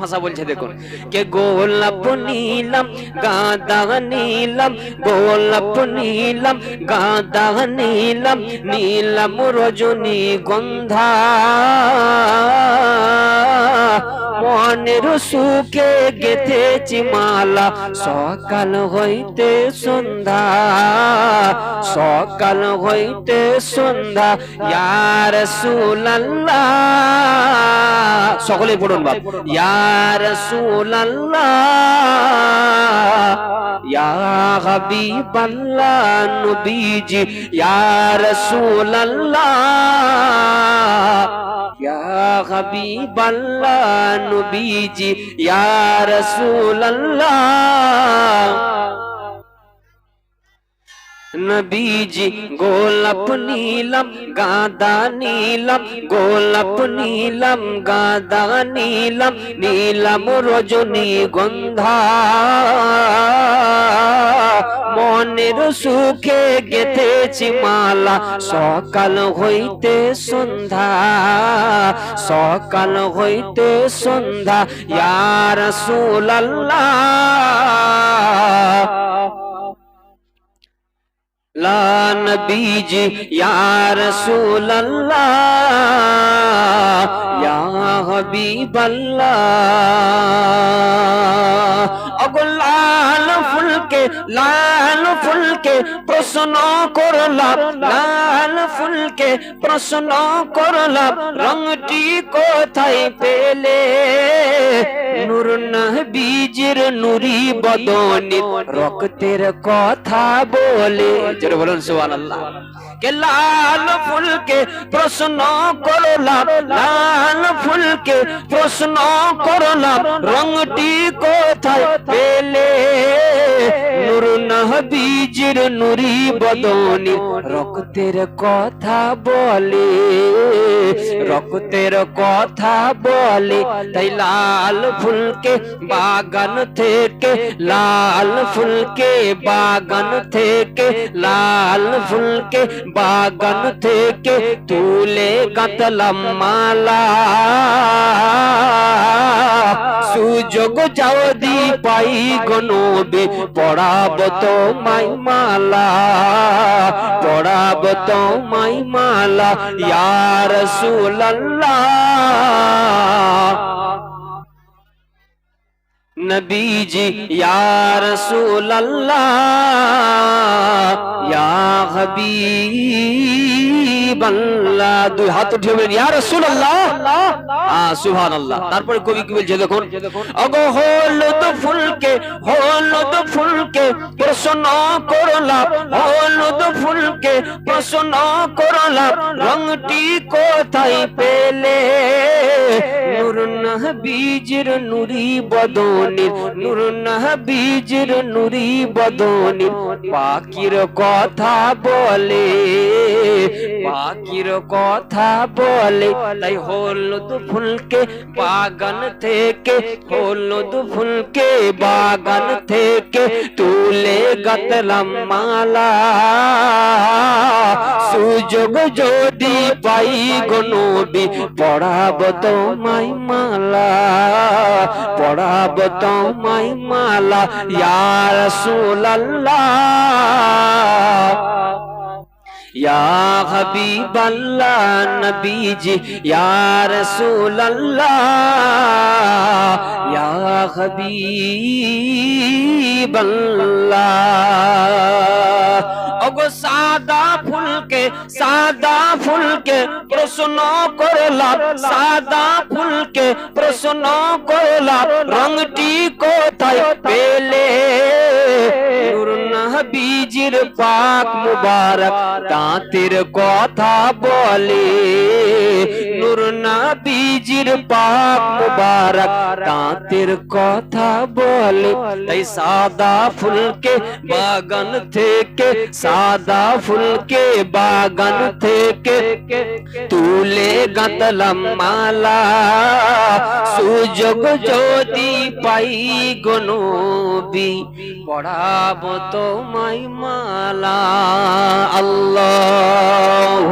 ভাষা বলছে, দেখুন। কে গোলাপ নীলম, গাঁদা নীলম গোলাপ নীলম, গাঁদা নীলম নীলম রজনী গন্ধা। মনের সুখে গেথেছি মালা, সকাল হইতে সন্ধ্যা, সকাল হইতে সন্ধ্যা, ইয়ার সুলাল্লাহ সকলে পড়ুন বাপ। ইয়ার ইয়া হাবিবাল্লাহ নবীজি ইয়া রাসূলুল্লাহ ইয়া হাবিবাল্লাহ নবীজি ইয়া রাসূলুল্লাহ। নবীজি, গোলাপ নীলম, গাঁদা নীলম, গোলাপ নীলম, গাঁদা নীলম নীলম রজনী গন্ধা। মনের সুখে গেথেছি মালা, সকাল হইতে সন্ধ্যা, সকাল হইতে সন্ধ্যা ইয়ার সুলাল্লাহ লা ইয়ার সুল্লাহ ইয়া হাবিবাল্লাহ অগলাল ফুলকে, লাল ফুলকে প্রশ্ন করলাম, লাল ফুলকে প্রশ্ন করলাম, রংটি কোথায় পেলে? নূর বীজের নুরি বদনি রক্তের কথা বলে। বলুন, সুবহানাল্লাহ। কে লাল ফুলকে প্রশ্ন করলাম, লাল ফুলকে প্রশ্ন করলাম, রংটি কোথায় পেলে? বীজের নুরি বদনি, রক্তের কথা বলে, রক্তের কথা বলে, তাই লাল ফুলকে বাগান থেকে, লাল ফুলকে বাগান থেকে, লাল ফুলকে বাগান থেকে তুলে গাঁথলাম মালা। সুযোগ যাও দি পাই গনবে পড়াব তো মাই মালা, পড়াব তো মাই মালা ইয়ার সুল্লাহ নবীজি, ইয়া রাসূলুল্লাহ, ইয়া হাবিবাল্লাহ। দুই হাত উঠিয়ে বলেন, ইয়া রাসূলুল্লাহ। আ, সুবহানাল্লাহ। তারপরে কবি কি বলছে, দেখুন। ফুলকে হলুদ ফুলকে প্রশ্ন করলাম হলুদ ফুলকে প্রশ্ন করলাম রংটি কোথায় পেলে? নূর বীজের নুরি বদনির নূর বীজের নুরি বদনির পাখির কথা বলে। পাখির কথা বলে, তাই হলুদ ফুলকে বাগান থেকে, হলুদ ফুলকে বাগান থেকে তুলে গাতলাম মালা। সুযোগ যদি পাই গনবি পড়াব তোমায় মালা, পড়াব তোমায় মালা ইয়ার রাসূলুল্লাহ ইয়া হাবিবাল্লাহ নবীজি, ইয়া রাসূলুল্লাহ, ইয়া হাবিবাল্লাহ। ওগো সাদা ফুলকে সাদা ফুলকে প্রশ্ন করলাম, সাদা ফুলকে প্রশ্ন করলাম, রংটি কোথায় পেলে? বীজির পাক মুবারক দাঁতের কথা বলে নূর বীজির পাক মুবারক দাঁতের কথা বলে তাই সাদা ফুলকে বাগান থেকে সাদা ফুলকে বাগান থেকে তুলে গাঁদলাম মালা সুযোগ যদি পাই গনবি পড়াবো তোমায় মালা আল্লাহ